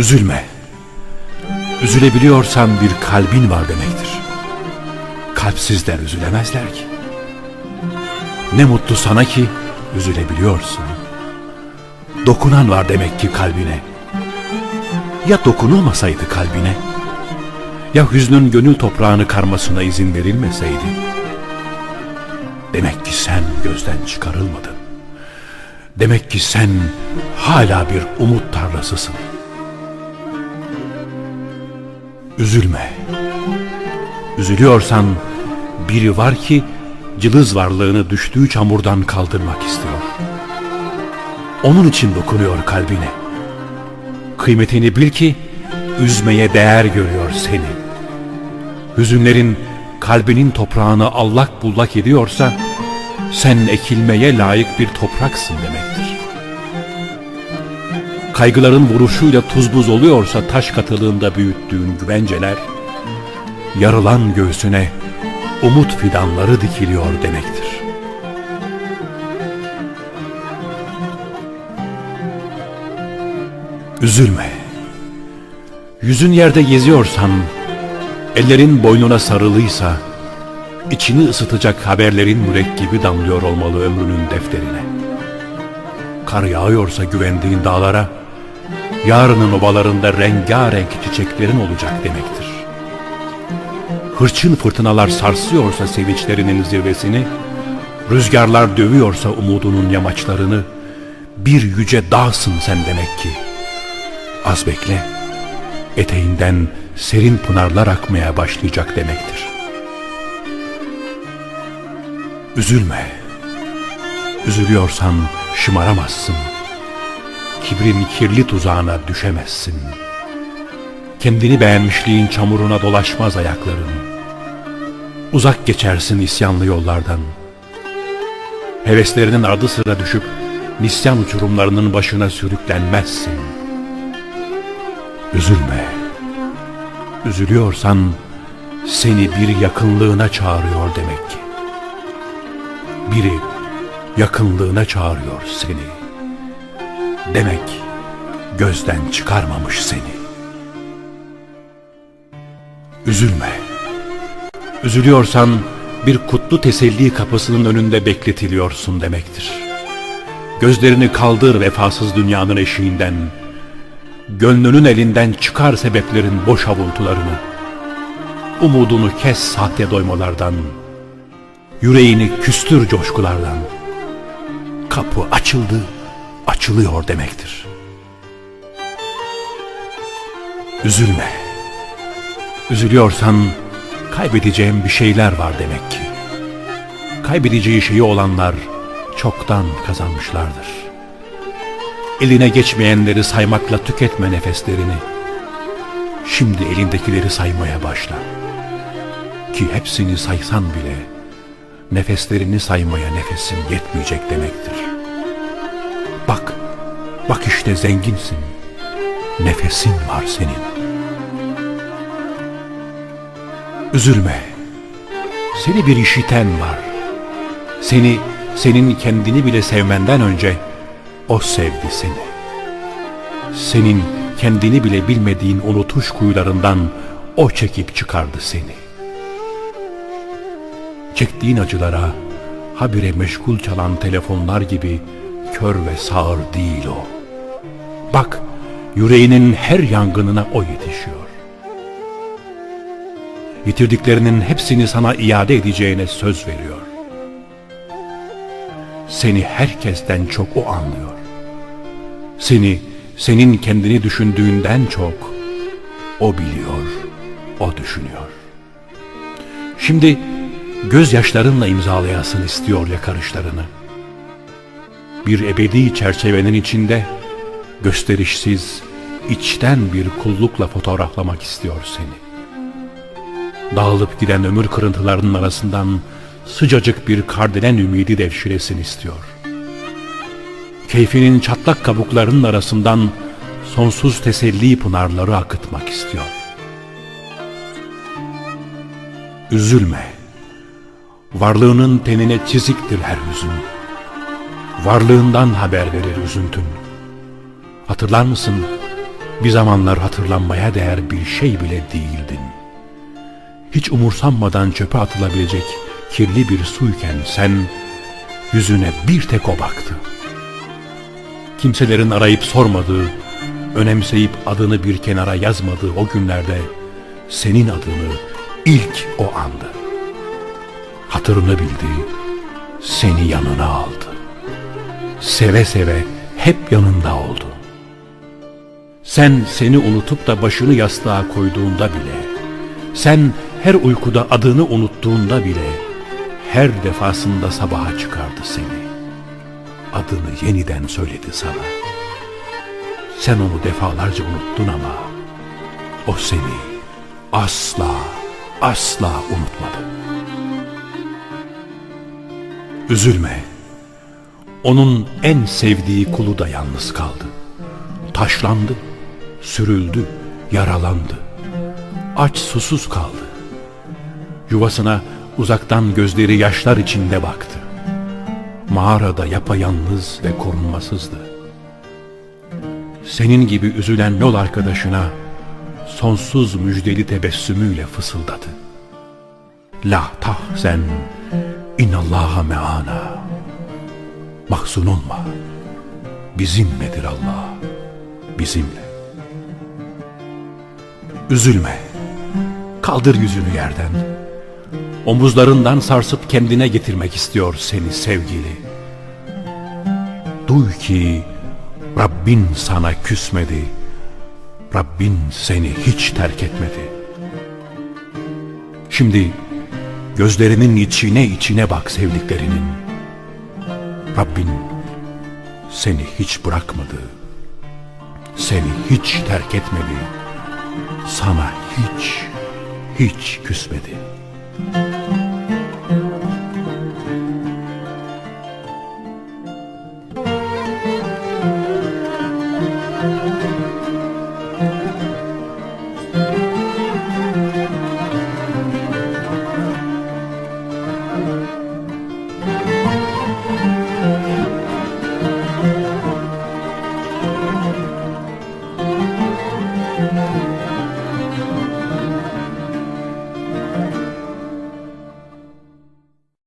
Üzülme. Üzülebiliyorsan bir kalbin var demektir. Kalpsizler üzülemezler ki. Ne mutlu sana ki üzülebiliyorsun. Dokunan var demek ki kalbine. Ya dokunulmasaydı kalbine? Ya hüznün gönül toprağını karmasına izin verilmeseydi? Demek ki sen gözden çıkarılmadın. Demek ki sen hala bir umut tarlasısın. Üzülme. Üzülüyorsan biri var ki cılız varlığını düştüğü çamurdan kaldırmak istiyor. Onun için dokunuyor kalbine. Kıymetini bil ki üzmeye değer görüyor seni. Hüzünlerin kalbinin toprağını allak bullak ediyorsa sen ekilmeye layık bir topraksın demektir. Kaygıların vuruşuyla tuz buz oluyorsa taş katılığında büyüttüğün güvenceler, yarılan göğsüne umut fidanları dikiliyor demektir. Üzülme. Yüzün yerde geziyorsan, ellerin boynuna sarılıysa, içini ısıtacak haberlerin mürekkebi damlıyor olmalı ömrünün defterine. Kar yağıyorsa güvendiğin dağlara, yarının obalarında rengarenk çiçeklerin olacak demektir. Hırçın fırtınalar sarsıyorsa sevinçlerinin zirvesini, rüzgarlar dövüyorsa umudunun yamaçlarını, bir yüce dağsın sen demek ki. Az bekle, eteğinden serin pınarlar akmaya başlayacak demektir. Üzülme. Üzülüyorsan şımaramazsın. Kibrin kirli tuzağına düşemezsin. Kendini beğenmişliğin çamuruna dolaşmaz ayakların. Uzak geçersin isyanlı yollardan. Heveslerinin ardı sıra düşüp nisyan uçurumlarının başına sürüklenmezsin. Üzülme. Üzülüyorsan seni bir yakınlığına çağırıyor demek ki. Biri yakınlığına çağırıyor seni. Demek gözden çıkarmamış seni. Üzülme. Üzülüyorsan bir kutlu teselli kapısının önünde bekletiliyorsun demektir. Gözlerini kaldır vefasız dünyanın eşiğinden. Gönlünün elinden çıkar sebeplerin boş avuntularını. Umudunu kes sahte doymalardan. Yüreğini küstür coşkulardan. Kapı açıldı, açılıyor demektir. Üzülme. Üzülüyorsan kaybedeceğim bir şeyler var demek ki. Kaybedeceği şeyi olanlar çoktan kazanmışlardır. Eline geçmeyenleri saymakla tüketme nefeslerini. Şimdi elindekileri saymaya başla. Ki hepsini saysan bile nefeslerini saymaya nefesin yetmeyecek demektir. İşte zenginsin. Nefesin var senin. Üzülme. Seni bir işiten var. Seni, senin kendini bile sevmenden önce o sevdi seni. Senin kendini bile bilmediğin unutuş kuyularından o çekip çıkardı seni. Çektiğin acılara habire meşgul çalan telefonlar gibi kör ve sağır değil o. Bak yüreğinin her yangınına o yetişiyor. Yitirdiklerinin hepsini sana iade edeceğine söz veriyor. Seni herkesten çok o anlıyor. Seni, senin kendini düşündüğünden çok o biliyor, o düşünüyor. Şimdi gözyaşlarınla imzalayasın istiyor yakarışlarını. Bir ebedi çerçevenin içinde gösterişsiz, içten bir kullukla fotoğraflamak istiyor seni. Dağılıp giden ömür kırıntılarının arasından sıcacık bir kardelen ümidi devşiresin istiyor. Keyfinin çatlak kabuklarının arasından sonsuz teselli pınarları akıtmak istiyor. Üzülme. Varlığının tenine çiziktir her hüzün. Varlığından haber verir üzüntün. Hatırlar mısın? Bir zamanlar hatırlanmaya değer bir şey bile değildin. Hiç umursanmadan çöpe atılabilecek kirli bir suyken sen yüzüne bir tek o baktı. Kimselerin arayıp sormadığı, önemseyip adını bir kenara yazmadığı o günlerde senin adını ilk o andı. Hatırını bildi, seni yanına aldı. Seve seve hep yanında oldu. Sen seni unutup da başını yastığa koyduğunda bile, sen her uykuda adını unuttuğunda bile, her defasında sabaha çıkardı seni. Adını yeniden söyledi sana. Sen onu defalarca unuttun ama, o seni asla, asla unutmadı. Üzülme. Onun en sevdiği kulu da yalnız kaldı. Taşlandı, sürüldü, yaralandı. Aç susuz kaldı. Yuvasına uzaktan gözleri yaşlar içinde baktı. Mağarada yapayalnız ve korunmasızdı. Senin gibi üzülen yol arkadaşına sonsuz müjdeli tebessümüyle fısıldadı. La tahzen inallaha meana. Mahzun olma. Bizimledir Allah. Bizimle. Üzülme. Kaldır yüzünü yerden. Omuzlarından sarsıp kendine getirmek istiyor seni sevgili. Duy ki Rabbin sana küsmedi. Rabbin seni hiç terk etmedi. Şimdi gözlerinin içine içine bak sevdiklerinin. Rabbin seni hiç bırakmadı. Seni hiç terk etmedi. Sana hiç, hiç küsmedi.